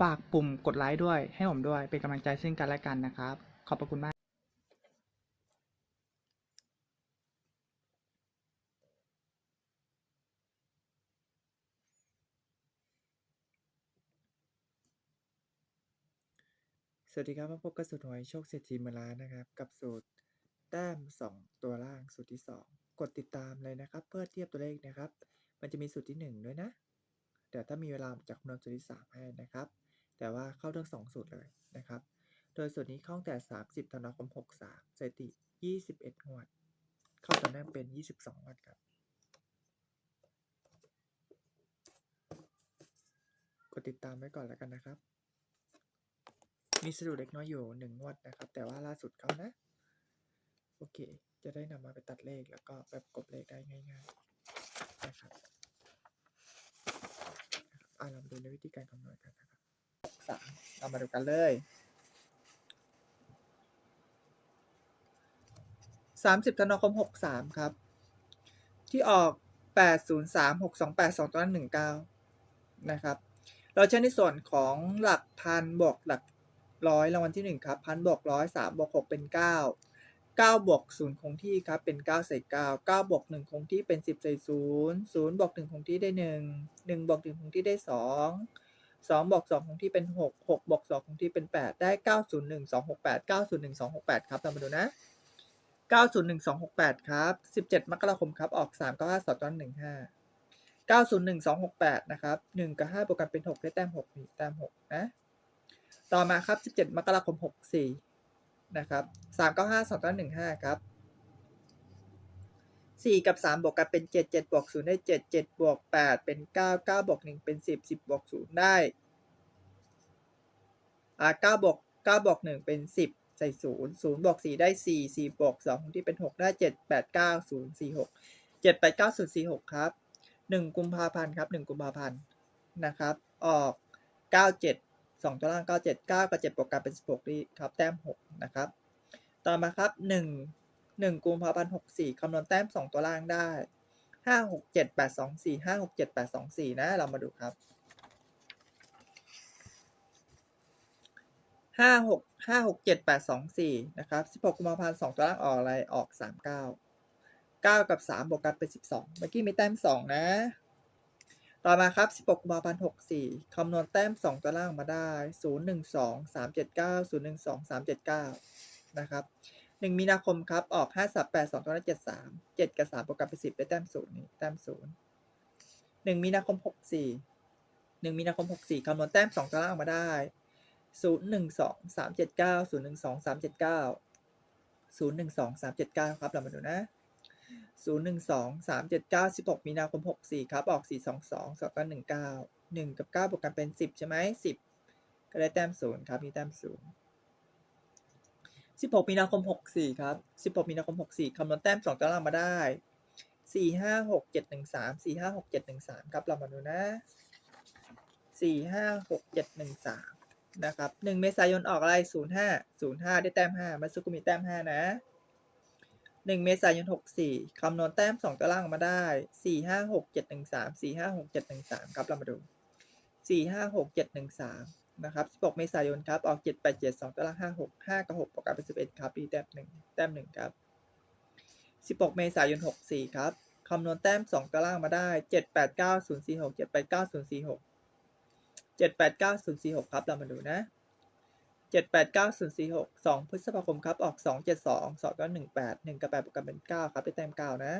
ฝากปุ่มกดไลค์ด้วย ให้ผมด้วย เป็นกำลังใจซึ่งกันและกันนะครับ ขอบพระคุณมากสวัสดีครับมาพบกับสูตรหวยโชคเศรษฐีมือนล้านนะครับ กับสูตรแต้ม 2 ตัวล่างสูตรที่ 2 กดติดตามเลยนะครับ เพื่อเทียบตัวเลขนะครับ มันจะมีสูตรที่ 1 ด้วยนะ เดี๋ยวถ้ามีเวลาจะคำนวณสูตรที่ 3 ให้นะครับ แต่ว่าเข้าทั้ง 2 สูตรเลยนะครับ โดยสูตรนี้เข้าตั้งแต่ 30ธันวาคม63สถิติ 21 งวด เข้าตอนนั้นเป็น 22 งวดครับ กดติดตามไว้ก่อนแล้วกันนะครับ มีสะดุดเล็กน้อยอยู่หนึ่งวดนะครับ แต่ว่าล่าสุดเขานะ โอเค จะได้นำมาไปตัดเลขแล้วก็ไปประกบเลขได้ง่าย ๆ นะครับอ่าเรามาดูในวิธีการคำนวณกัน สามเรามาดูกันเลยสามสิบธันวาคมหกสามครับ ที่ออกแปดศูนย์สามหกสองแปดสองตัวนั้นหนึ่งเก้านะครับ เราใช้ในส่วนของหลักพันบวกหลักร้อยรางวัลที่หนึ่งครับพันบวกร้อยสามบวกหกเป็นเก้าเก้าบวกศูนย์คงที่ครับเป็นเก้าใส่เก้าเก้าบวกหนึ่งคงที่เป็นสิบใส่ศูนย์ศูนย์บวกหนึ่งคงที่ได้หนึ่งหนึ่งบวกหนึ่งคงที่ได้ส องสองบวกสองคงที่เป็นหกหกบวกสองคงที่เป็นแปดได้เก้าศูนย์หนึ่งสองหกแปดเก้าศูนหนึ่งสองหกแปดครับเรามมาดูนะเก้าศูนหนึ่งสองหกแปดครับสิบเจ็ดมกราคมครับ ออกสามเก้าห้าสองตอนหนึ่งห้าเก้าศูนหนึ่งสองหกแปดนะครับหนึ่งกับห้าบวกกันเป็นหกได้แต้มหกมีแต้มหกนะ ต่อมาครับสิบเจ็ดมกราคมหกสี่นะครับสามเก้าห้าสองต้นหนึ่งห้าครับ สี่กับสามบวกกันเป็นเจ็ดเจ็ดบวกศูนย์ได้เจ็ดเจ็ดบวกแปดเป็นเก้าเก้าบวกหนึ่งเป็นสิบสิบบวกศูนย์ได้อาเก้าบวกเก้าบวกหนึ่งเป็นสิบใส่ศูนย์ศูนย์บวกสี่ได้สี่สี่บวกสองที่เป็นหกได้เจ็ดแปดเก้าศูนย์สี่หกเจ็ดแปดเก้าศูนย์สี่หกครับหนึ่งกุมภาพันธ์ครับหนึ่งกุมภาพันธ์นะครับ ออกเก้าเจ็ดสองตัวล่างเก้าเจ็ดเก้ากับเจ็ดบวกกันเป็นสิบหกนี่ครับ แต้มหกนะครับ ต่อมาครับหนึ่ง หนึ่งกุมภาพันธ์หกสี่คำนวณแต้มสองตัวล่างได้ห้าหกเจ็ดแปดสองสี่ห้าหกเจ็ดแปดสองสี่นะ เรามาดูครับห้าหกห้าหกเจ็ดแปดสองสี่นะครับสิบหกกุมภาพันธ์สองตัวล่างออกอะไรออกสามเก้าเก้ากับสามบวกกันเป็นสิบสองเมื่อกี้มีแต้มสองนะ ต่อมาครับสิบหกกุมภาพันธ์หกสี่คำนวณแต้มสองตัวล่างมาได้ศูนย์หนึ่งสองสามเจ็ดเก้าศูนย์หนึ่งสองสามเจ็ดเก้านะครับ หนึ่งมีนาคมครับ ออกห้าสับแปดสองตัวละเจ็ดสามเจ็ดกับสามบวกกันเป็นสิบได้แต้มศูนย์นี่แต้มศูนย์หนึ่งมีนาคมหกสี่หนึ่งมีนาคมหกสี่คำนวณแต้มสองตัวล่างมาได้ศูนย์หนึ่งสองสามเจ็ดเก้าศูนย์หนึ่งสองสามเจ็ดเก้าศูนย์หนึ่งสองสามเจ็ดเก้าครับเรามาดูนะศูนย์หนึ่งสองสามเจ็ดเก้าสิบหกมีนาคมหกสี่ครับ ออกสี่สองสองสองก็หนึ่งเก้าหนึ่งกับเก้าบวกกันเป็นสิบใช่ไหมสิบก็ได้แต้มศูนย์ครับมีแต้มศูนย์ สิบหกมีนาคมหกสี่ครับสิบหกมีนาคมหกสี่คำนวณแต้มสองตารางมาได้สี่ห้าหกเจ็ดหนึ่งสามสี่ห้าหกเจ็ดหนึ่งสามครับ เรามาดูนะสี่ห้าหกเจ็ดหนึ่งสามนะครับหนึ่งเมษายนออกอะไรศูนย์ห้าศูนย์ห้าได้แต้มห้ามาสุกุมีแต้มห้านะหนึ่งเมษายนหกสี่คำนวณแต้มสองตารางมาได้สี่ห้าหกเจ็ดหนึ่งสามสี่ห้าหกเจ็ดหนึ่งสามครับ เรามาดูสี่ห้าหกเจ็ดห นึ่งสามนะครับสิบหกเมษายนครับ ออกเจ็ดแปดเจ็ดสองตารางห้าหกห้ากับหกประกอบเป็นสิบเอ็ดครับมีแต้มหนึ่งแต้มหนึ่งครับสิบหกเมษายนหกสี่ครับ คำนวณแต้มสองตารางมาได้เจ็ดแปดเก้าศูนย์สี่หกเจ็ดแปดเก้าศูนย์สี่หกเจ็ดแปดเก้าศูนย์สี่หกครับ เรามาดูนะเจ็ดแปดเก้าศูนย์สี่หกสองพฤษภาคมครับ ออกสองเจ็ดสองสองก็หนึ่งแปดหนึ่งกับแปดบวกกันเป็นเก้าครับ ได้แต้มเก้านะ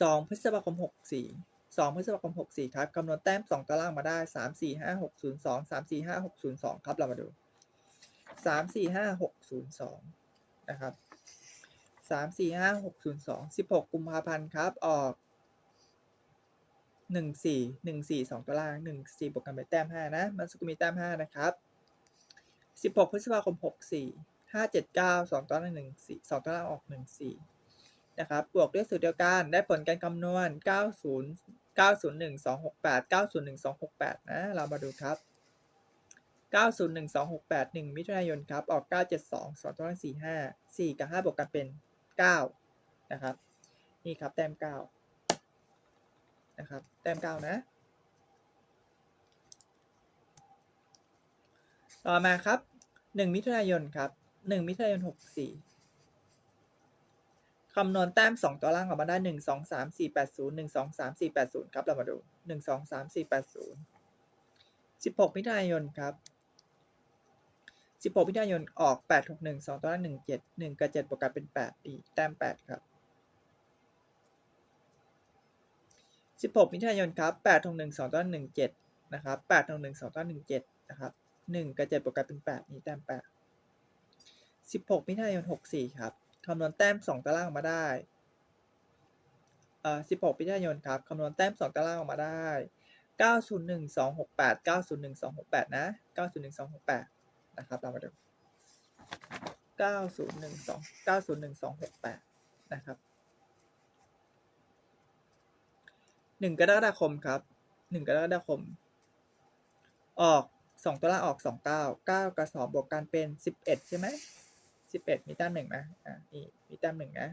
สองพฤษภาคมห กสี่สองพฤษภาคมหกสี่ครับคำนวณแต้มสองตารางมาได้สามสี่ห้าหกศูนย์สองสามสี่ห้าหกศูนย์สองครับ เรามาดูสามสี่ห้าหกศูนย์สองนะครับสามสี่ห้าหกศูนย์สองสิบหกกุมภาพันธ์ครับ ออกหนึ่งสี่หนึ่งสี่สองตารางหนึ่งสี่บวกกันเป็นแต้มห้านะ มันสกุลมีแต้มห้านะครับสิบหกพฤษภาคมหกสี่ห้าเจ็ดเก้าสองตารางหนึ่งสี่สองตารางออกหนึ่งสี่นะครับบวกด้วยสูตรเดียวกันได้ผลการคำนวณเก้าศูนย์เก้าศูนย์หนึ่งสองหกแปดเก้าศูนย์หนึ่งสองหกแปดนะ เรามาดูครับเก้าศูนย์หนึ่งสองหกแปดหนึ่งมิถุนายนครับ ออกเก้าเจ็ดสองสองตารางสี่ห้าสี่กับห้าบวกกันเป็นเก้านะครับ นี่ครับ แต้มเก้านะครับ แต้มเก้านะ ต่อมาครับหนึ่งมิถุนายนครับหนึ่งมิถุนายนหกสี่ำนวณแต้มสองตัวล่างออกมาได้หนึ่งสองสามสี่แปดศูนย์หนึ่งสองสามสี่แปดศูนย์ครับเรามาดูหนึ่งสองสามสี่แปดศูนย์สิบหกมิถุนายนครับสิบหกมิถุนายนออกแปดหกหนึ่งสองตัวล่างหนึ่งเจ็ดหนึ่งกับเจ็ดบวกกันเป็นแปดดีแต้มแปดครับสิบหกมิถุนายนครับแปดหกหนึ่งสองตัวล่างหนึ่งเจ็ดนะครับแปดหกหนึ่งสองตัวล่างหนึ่งเจ็ดนะครับหนึ่งกับเจ็ดบวกกันเป็นแปดนี่แต้มแปดสิบหกมิถุนายนหกสี่ครับ คำนวณแต้มสองตารางออกมาได้เอ่อสิบหกมิถุนายนครับคำนวณแต้มสองตารางออกมาได้เก้าศูนย์หนึ่งสองหกแปดเก้าศูนย์หนึ่งสองหกแปดนะเก้าศูนย์หนึ่งสองหกแปดนะครับ เรามาดูเก้าศูนย์หนึ่งสองเก้าศูนย์หนึ่งสองหกแปดนะครับหนึ่งกรกฎาคมครับหนึ่งกรกฎาคม ออกสองตัวล่าออกสองเก้าเก้ากับสองบวกกันเป็นสิบเอ็ดใช่ไหม สิบเอ็ดมีแต้มหนึ่งนะอ่านี่มีแต้มหนึ่งนะ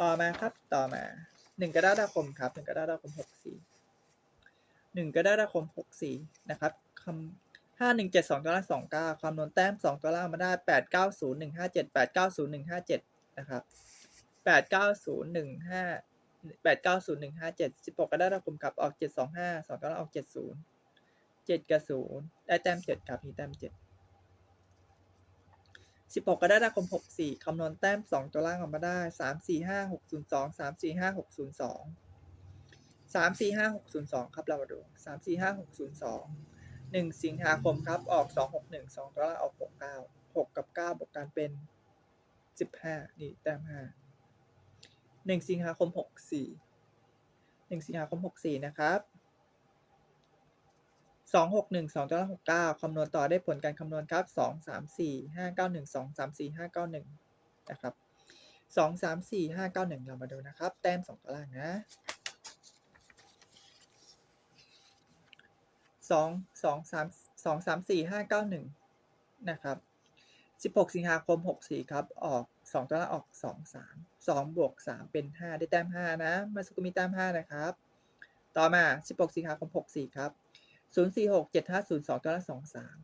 ต่อมาครับต่อมาหนึ่งกรกฎาคมครับหนึ่งกรกฎาคมหกสี่หนึ่งกรกฎาคมหกสี่นะครับคำห้าหนึ่งเจ็ดสองตัวล่างสองเก้าคำนวณแต้มสองตัวล่างมาได้แปดเก้าศูนย์หนึ่งห้าเจ็ดแปดเก้าศูนย์หนึ่งห้าเจ็ดนะครับแปดเก้าศูนย์หนึ่งห้าแปดเก้าศูนย์หนึ่งห้าเจ็ดสิบหกกรกฎาคมครับออกเจ็ดสองห้าสองตัวล่างออกเจ็ดศูนย์เจ็ดกับศูนย์ได้แต้มเจ็ดครับมีแต้มเจ็ด สิบหกกรกฎาคมหกสี่คำนวณแต้มสองตัวล่างออกมาได้สามสี่ห้าหกศูนย์สองสามสี่ห้าหกศูนย์สองสามสี่ห้าหกศูนย์สองครับ เรามาดูสามสี่ห้าหกศูนย์สองหนึ่งสิงหาคมครับ ออกสองหกหนึ่งสองตัวล่างออกหกเก้าหกกับเก้าบวกกันเป็นสิบห้านี่แต้มห้าหนึ่งสิงหาคมหกสี่หนึ่งสิงหาคมหกสี่นะครับ สองหกหนึ่งสองตัวละหกเก้าคำนวณต่อได้ผลการคำนวณครับสองสามสี่ห้าเก้าหนึ่งสองสามสี่ห้าเก้าหนึ่งนะครับสองสามสี่ห้าเก้าหนึ่งเรามาดูนะครับ แต้มสองตัวล่างนะสองสองสามสองสามสี่ห้าเก้าหนึ่งนะครับสิบหกสิงหาคมหกสี่ครับ ออกสองตัวละออกสองสามสองบวกสามเป็นห้าได้แต้มห้านะมาสกครู่มีแต้มห้านะครับ ต่อมาสิบหกสิงหาคมหกสี่ครับ ศูนย์สี่หกเจ็ดห้าศูนย์สองตัวละสองสาม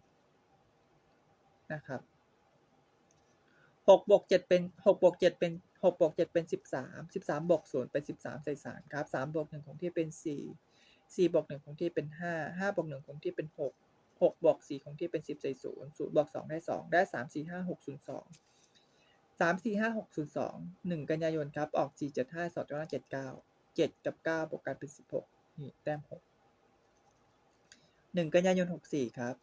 นะครับหกบวกเจ็ดเป็นหกบวกเจ็ดเป็นหกบวกเจ็ดเป็นสิบสามสิบสามบวกศูนย์เป็นสิบสามใส่สามครับสามบวกหนึ่งของที่เป็นสี่สี่บวกหนึ่งของที่เป็นห้าห้าบวกหนึ่งของที่เป็นหกหกบวกสี่ของที่เป็นสิบใส่ศูนย์ศูนย์บวกสองได้สองได้สามสี่ห้าหกศูนย์สองสามสี่ห้าหกศูนย์สองหนึ่งกันยายนครับ ออกสี่เจ็ดห้าสองตัวละเจ็ดเก้าเจ็ดกับเก้าบวกกันเป็นสิบหกนี่แต้มหก หนึ่งกันยายนหกสี่ครับ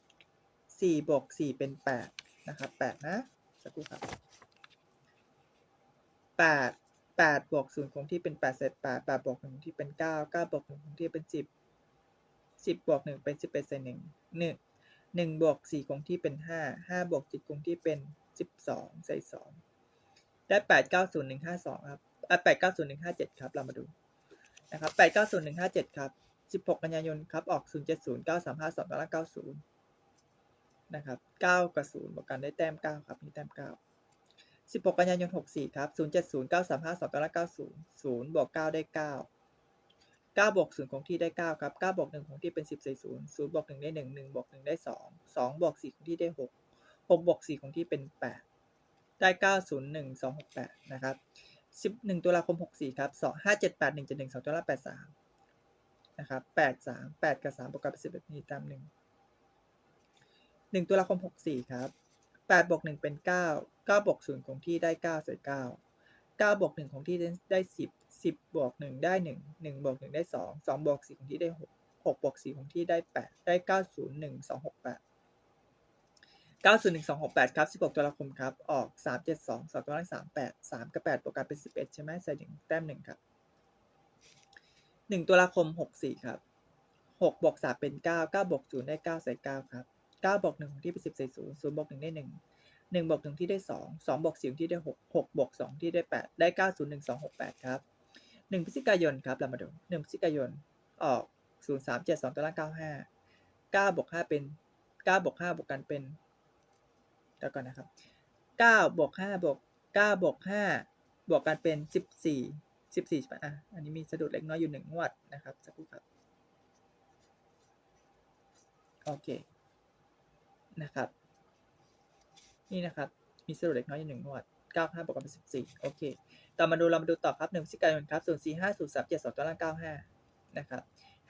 สี่บวกสี่เป็นแปดนะครับแปดนะสักครู่ครับแปดแปดบวกศูนย์คงที่เป็นแปดเศษแปดแปดบวกหนึ่งที่เป็นเก้าเก้าบวกหนึ่งคงที่เป็นสิบสิบบวกหนึ่งเป็นสิบเอ็ดเศษหนึ่งหนึ่งหนึ่งบวกสี่คงที่เป็นห้าห้าบวกเจ็ดคงที่เป็นสิบสองใส่สองได้แปดเก้าศูนย์หนึ่งห้าสองครับอะแปดเก้าศูนย์หนึ่งห้าเจ็ดครับ เรามาดูนะครับแปดเก้าศูนย์หนึ่งห้าเจ็ดครับ สิบหกกันยายนครับ ออกศูนย์เจ็ดศูนย์เก้าสามห้าสองดอลลาร์เก้าศูนย์นะครับเก้ากับศูนย์บวกกันได้แต้มเก้าครับ มีแต้มเก้าสิบหกกันยายนหกสี่ครับศูนย์เจ็ดศูนย์เก้าสามห้าสองดอลลาร์เก้าศูนย์ศูนย์บวกเก้าได้เก้าเก้าบวกศูนย์คงที่ได้เก้าครับเก้าบวกหนึ่งคงที่เป็นสิบใส่ศูนย์ศูนย์บวกหนึ่งได้หนึ่งหนึ่งบวกหนึ่งได้สองสองบวกสี่คงที่ได้หกหกบวกสี่คงที่เป็นแปดได้เก้าศูนย์หนึ่งสองหกแปดนะครับสิบหนึ่งตุลาคมหกสี่ครับสองห้าเจ็ดแปดห นะครับแปดสามแปดกับสามบวกกันเป็นสิบเอ็ดมีตามหนึ่งหนึ่งตุลาคมหกสี่ครับแปดบวกหนึ่งเป็นเก้าเก้าบวกศูนย์คงที่ได้เก้าใส่เก้าเก้าบวกหนึ่งคงที่ได้สิบสิบบวกหนึ่งได้หนึ่งหนึ่งบวกหนึ่งได้สองสองบวกสี่คงที่ได้หกหกบวกสี่คงที่ได้แปดได้เก้าศูนย์หนึ่งสองหกแปดเก้าศูนย์หนึ่งสองหกแปดครับสิบหกตุลาคมครับออกสามเจ็ดสองสองตัวเล่างสามแปดสามกับแปดบวกกันเป็นสิบเอ็ดใช่ไหมใส่หนึ่งแต้มหนึ่งครับ หนึ่งตุลาคมหกสี่ครับหกบวกสามเป็นเก้าเก้าบวกศูนย์ได้เก้าใส่เก้าครับเก้าบวกหนึ่งที่เป็นสิบใส่ศูนย์ศูนย์บวกหนึ่งได้หนึ่งหนึ่งบวกหนึ่งที่ได้สองสองบวกสี่ที่ได้หกหกบวกสองที่ได้แปดได้เก้าศูนย์หนึ่งสองหกแปดครับหนึ่งพฤศจิกายนครับเรามาดูหนึ่งพฤศจิกายนออกศูนย์สามเจ็ดสองตัวล่างเก้าห้าเก้าบวกห้าเป็นเก้าบวกห้าบวกกันเป็นเดี๋ยวก่อนนะครับเก้าบวกห้าบวกเก้าบวกห้าบวกกันเป็นสิบสี่ สิบสี่ใช่ไหมอะอันนี้มีสะดุดเล็กน้อยอยู่หนึ่งงวดนะครับสักครู่ครับ โอเค นะครับ นี่นะครับ มีสรุปเล็กน้อยอยู่หนึ่งงวดเก้าห้าบวกกันเป็นสิบสี่โอเค ต่อมาดูเรามาดูต่อครับหนึ่งพฤศจิกายนครับส่วนสี่ห้าศูนย์สามเจ็ดสองตัวล่างเก้าห้านะครับ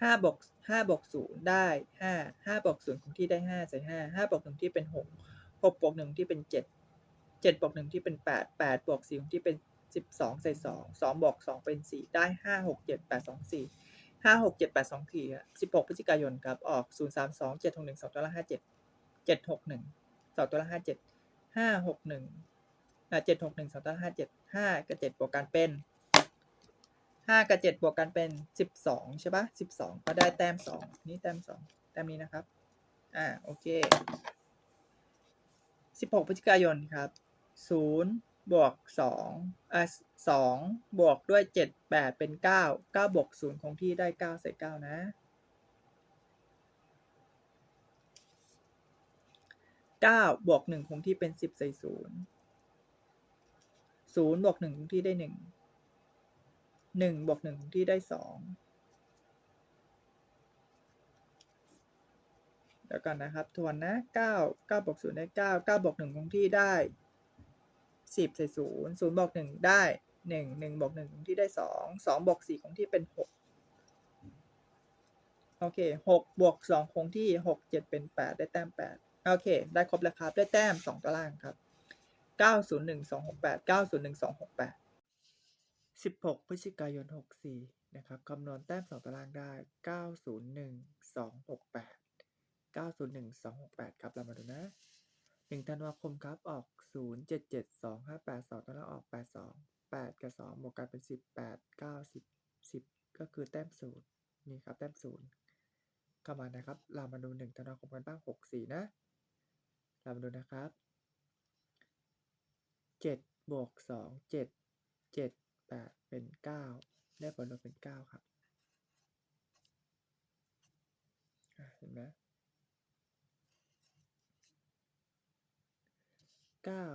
ห้าบวกห้าบวกศูนย์ได้ห้าห้าบวกศูนย์คงที่ได้ห้าใส่ห้าห้าบวกหนึ่งที่เป็นหกหกบวกหนึ่งที่เป็นเจ็ดเจ็ดบวกหนึ่งที่เป็นแปดแปดบวกสี่คงที่เป็น สิบสองใส่สองสองบวกสองเป็นสี่ได้ห้าหกเจ็ดแปดสองสี่ห้าหกเจ็ดแปดสองสี่สิบหกพฤศจิกายนครับออกศูนย์สามสองเจ็ดหกหนึ่งสองตัวละห้าเจ็ดเจ็ดหกหนึ่งสองตัวละห้าเจ็ดห้าหกหนึ่งเจ็ดหกหนึ่งสองตัวละห้าเจ็ดห้ากับเจ็ดบวกกันเป็นห้ากับเจ็ดบวกกันเป็นสิบสองใช่ปะสิบสองก็ได้แต้มสองนี่แต้มสองแต้มนี้นะครับอ่าโอเคสิบหกพฤศจิกายนครับศูนย์ บวกสองอ่าสองบวกด้วยเจ็ดแปดเป็นเก้าเก้าบวกศูนย์คงที่ได้เก้าใส่เก้านะเก้าบวกหนึ่งคงที่เป็นสิบใส่ศูนย์ศูนย์บวกหนึ่งคงที่ได้หนึ่งหนึ่งบวกหนึ่งคงที่ได้สองเดี๋ยวก่อนนะครับ ทวนนะเก้าเก้าบวกศูนย์ได้เก้าเก้าบวกหนึ่งคงที่ได้ สิบใส่ศูนย์ศูนย์บวกหนึ่งได้หนึ่งหนึ่งบวกหนึ่งคงที่ได้สองสองบวกสี่คงที่เป็นหกโอเคหกบวกสองคงที่หกเจ็ดเป็นแปดได้แต้มแปดโอเค ได้ครบแล้วครับ ได้แต้มสองตารางครับเก้าศูนย์หนึ่งสองหกแปดเก้าศูนย์หนึ่งสองหกแปดสิบหกพฤศจิกายนหกสี่นะครับคำนวณแต้มสองตารางได้เก้าศูนย์หนึ่งสองหกแปดเก้าศูนย์หนึ่งสองหกแปดครับเรามาดูนะ หนึ่งธันวาคมครับ ออกศูนย์เจ็ดเจ็ดสองห้าแปดสองตาราออกแปดสองแปดกับสองบวกกันเป็นสิบแปดเก้าสิบสิบก็คือแต้มศูนย์นี่ครับแต้มศูนย์เข้ามานะครับ เรามาดูหนึ่งธันวาคมกันบ้างหกสี่นะ เรามาดูนะครับเจ็ดบวกสองเจ็ดเจ็ดแปดเป็นเก้าได้ผลรวมเป็นเก้าครับเห็นไหม เก้า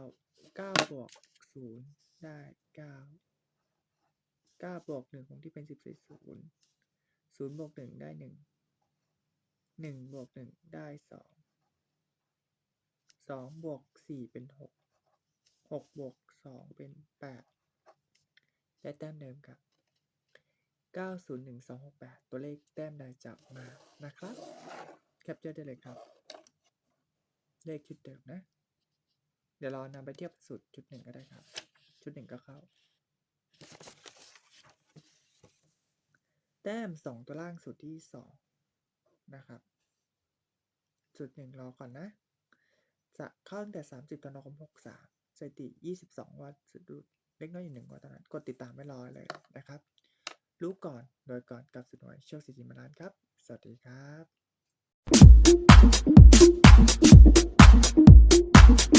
เก้าบวกศูนย์ได้เก้าเก้าบวกหนึ่งคงที่เป็นสิบสี่ศูนย์ศูนย์บวกหนึ่งได้หนึ่งหนึ่งบวกหนึ่งได้สองสองบวกสี่เป็นหกหกบวกสองเป็นแปดได้แต้มเดิมครับเก้าศูนย์หนึ่งสองหกแปดตัวเลขแต้มใดจับมานะครับ แคปเจอร์ได้เลยครับ เลขชุดเดิมนะ ดี๋ยวเรานำไปเทียบสุดชุดหนึ่งก็ได้ครับ ชุดหนึ่งก็เข้า แต้มสองตัวล่างสุดที่สองนะครับสุดหนึ่งรอก่อนนะ จะเข้าตั้งแต่ 30ธันวาคม63สถิติ 22 วันสุดดูเล็กน้อยอยู่หนึ่งวันตอนนั้นกดติดตามไม่รอเลยนะครับ รู้ก่อนโดยก่อนกับสุดหน่วยโชคสิทธิมาลานครับ สวัสดีครับ